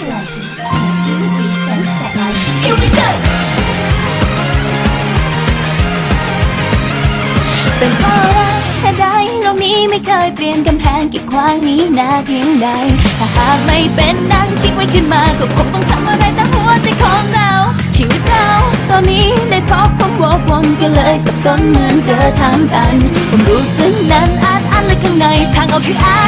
rising. Oh, Welcome to the Specializing You will sense that light. here we go. เป็นเพราะอะไรแค่ใดโลกนี้ไม่เคยเปลี่ยนกำแพงกีดขวางนี้นาเพียงใด ถ้าหากไม่เป็นดังคิดไว้ขึ้นมาก็คงต้องทำอะไรแต่หัวใจของเรา ชีวิตเราตอนนี้ได้พบผมวกวนก็เลยสับสนเหมือนเจอทางตันผมรู้สึกนั้นอัดอันเลยข้างในทางออกคืออา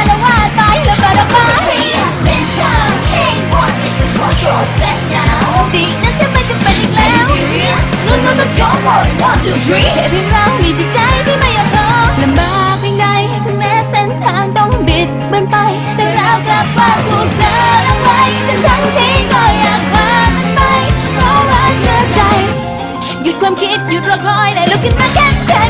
One, two, three. แค่เพียงเรามีจิตใจที่ไม่ยอมท้อลำบากเพียงใดถึงแม้เส้นทางต้องบิดเบือนไป แต่เรากลับว่าถูกเธอรังไว้ทั้งทั้งที่ก็อยากผ่านไป เพราะว่าเชื่อใจ หยุดความคิดหยุดรอคอยและลุกขึ้นมาแข็งแกร่ง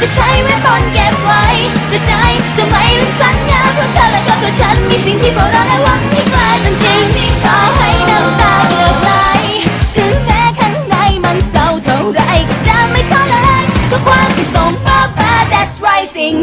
จะใช้ไว้ปอนเก็บไว้แต่ใจจะไม่ลืมสัญญาเพราะเธอและก็ตัวฉันมีสิ่งที่พวกเราได้หวังให้กลายเป็นจริงต่อให้น้ำตาเกือบไหลถึงแม้ข้างในมันเศร้าเท่าไรก็จะไม่ทอมานก็ความที่ส่งป้าป้า that's rising